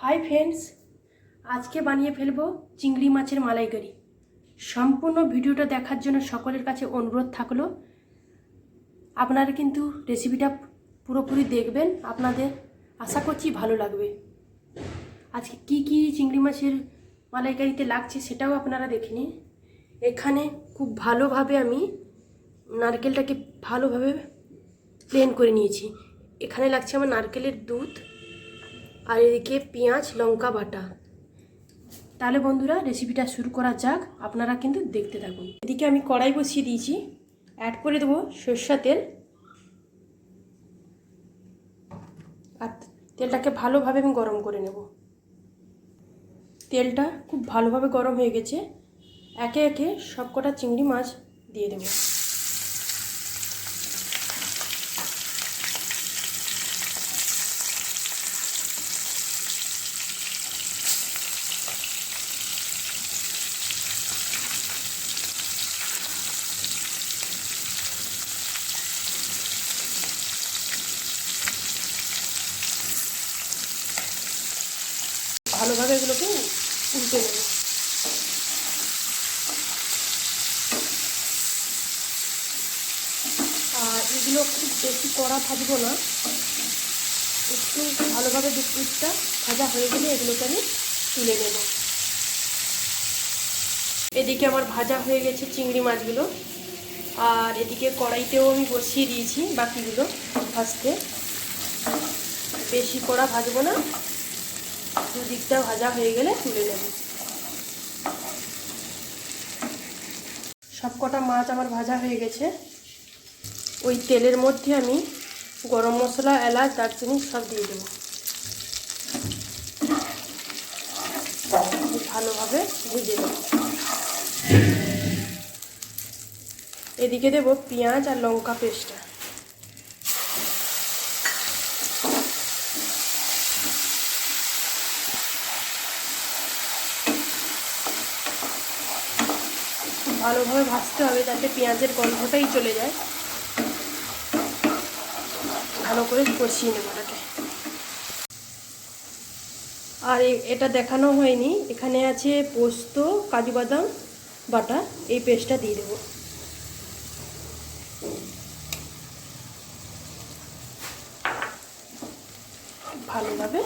Hi friends আজকে বানিয়ে ফেলব চিংড়ি মাছের মালাইকারি। সম্পূর্ণ ভিডিওটা দেখার জন্য সকলের কাছে অনুরোধ থাকল। আপনারা কিন্তু রেসিপিটা পুরোপুরি দেখবেন, আপনাদের আশা করছি ভালো লাগবে। আজকে কি কি চিংড়ি মাছের মালাইকারিতে লাগছে সেটাও আপনারা দেখে নিন এখানে খুব ভালোভাবে আমি নারকেলটাকে ভালোভাবে প্লেন করে নিয়েছি। এখানে লাগছে আমার নারকেলের দুধ। আর এদিকে পেঁয়াজ, লঙ্কা বাটা। তাহলে বন্ধুরা রেসিপিটা শুরু করা যাক। আপনারা কিন্তু দেখতে থাকুন। এদিকে আমি কড়াই বসিয়ে দিয়েছি। অ্যাড করে দেবো সর্ষা তেল। আর তেলটাকে ভালোভাবে আমি গরম করে নেব। তেলটা খুব ভালোভাবে গরম হয়ে গেছে। একে একে সবকটা চিংড়ি মাছ দিয়ে দেবো। ভালোভাবে এগুলোকে উল্টে নেব। আর এগুলো খুব বেশি কড়া ভাজবো না। একটু ভালোভাবে দুধটা ভাজা হয়ে গেলে এগুলোকে আমি তুলে নেব। এদিকে আমার ভাজা হয়ে গেছে চিংড়ি মাছগুলো। আর এদিকে কড়াইতেও আমি বসিয়ে দিয়েছি বাকিগুলো ভাজতে। বেশি কড়া ভাজবো না। দুদিকটা ভাজা হয়ে গেলে তুলে নেব। সব কটা মাছ আমার ভাজা হয়ে গেছে। ওই তেলের মধ্যে আমি গরম মশলা, এলাচ, দারচিনি সব দিয়ে দেবো। ভালোভাবে ভেজে দেব এদিকে দেব পেঁয়াজ আর লঙ্কা পেস্টটা। ভালোভাবে ভাজতে হবে যাতে পেঁয়াজের গন্ধটাই চলে যায়। ভালো করে কষিয়ে নেব ওটাকে আর এটা দেখানো হয়নি। এখানে আছে পোস্ত, কাজু বাদাম, বাটা, এই পেস্টটা দিয়ে দেবো। ভালোভাবে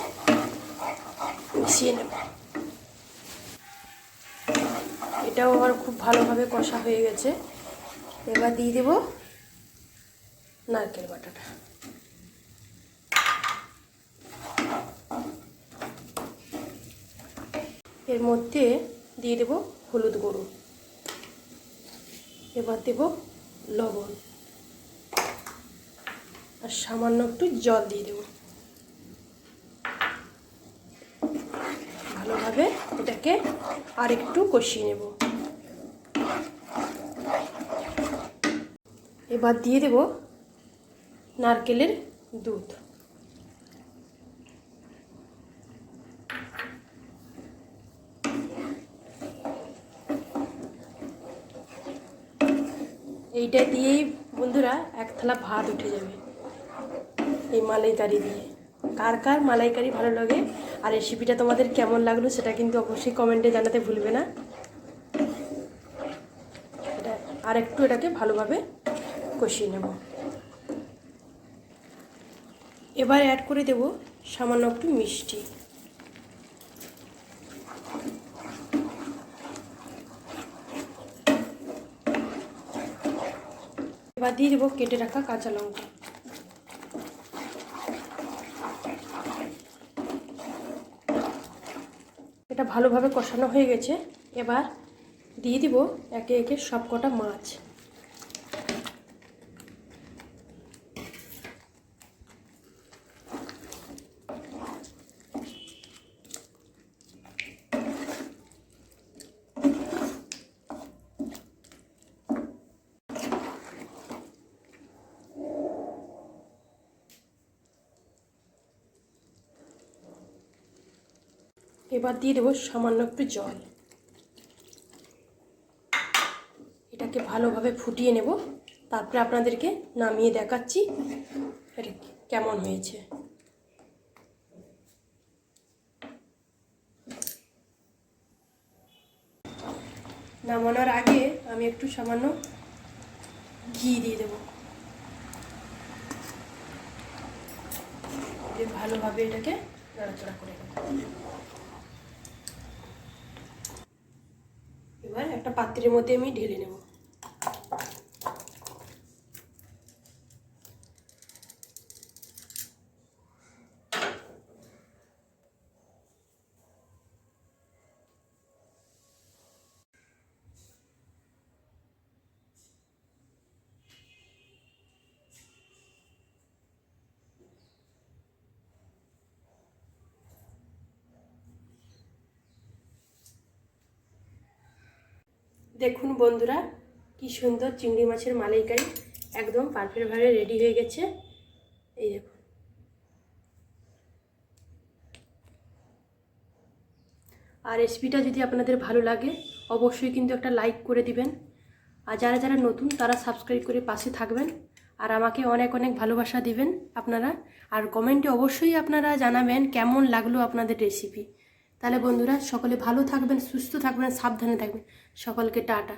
মিশিয়ে নেব। এটাও আবার খুব ভালোভাবে কষা হয়ে গেছে। এবার দিয়ে দেব নারকেল বাটাটা। এর মধ্যে দিয়ে দেব হলুদ গুঁড়ো। এবার দেব লবণ। আর সামান্য একটু জল দিয়ে দেব ভালোভাবে এটাকে আর একটু কষিয়ে নেব। এবার দিয়ে দেব নারকেলের দুধ। এইটা দিয়েই বন্ধুরা এক থালা ভাত উঠে যাবে। এই মালাইকারি দিয়ে। কার কার মালাইকারি ভালো লাগে আর রেসিপিটা তোমাদের কেমন লাগল সেটা কিন্তু অবশ্যই কমেন্টে জানাতে ভুলবে না। এটা আর একটু এটাকে ভালোভাবে কষিয়ে নেব। এবার অ্যাড করে দেব সামান্য একটু মিষ্টি। এবার দিয়ে দেবো কেটে রাখা কাঁচা লঙ্কা। এটা ভালোভাবে কষানো হয়ে গেছে। এবার দিয়ে দিব একে একে সব কটা মাছ। এবার দিয়ে দেবো সামান্য একটু জল। এটাকে ভালোভাবে ফুটিয়ে নেব। তারপরে আপনাদেরকে নামিয়ে দেখাচ্ছি কেমন হয়েছে। নামানোর আগে আমি একটু সামান্য ঘি দিয়ে দেবো। ভালোভাবে এটাকে নাড়াচড়া করে নেব। পাত্রের মধ্যে আমি ঢেলে নেব। দেখুন বন্ধুরা, কি সুন্দর চিংড়ি মাছের মালাইকারি একদম পারফেক্টভাবে রেডি হয়ে গেছে। এই দেখুন। আর রেসিপিটা যদি আপনাদের ভালো লাগে, অবশ্যই কিন্তু একটা লাইক করে দিবেন। আর যারা যারা নতুন, তারা সাবস্ক্রাইব করে পাশে থাকবেন। আর আমাকে অনেক অনেক ভালোবাসা দিবেন আপনারা। আর কমেন্টে অবশ্যই আপনারা জানাবেন কেমন লাগল আপনাদের রেসিপি তাহলে বন্ধুরা সকলে ভালো থাকবেন সুস্থ থাকবেন সাবধানে থাকবেন। সকলকে টাটা।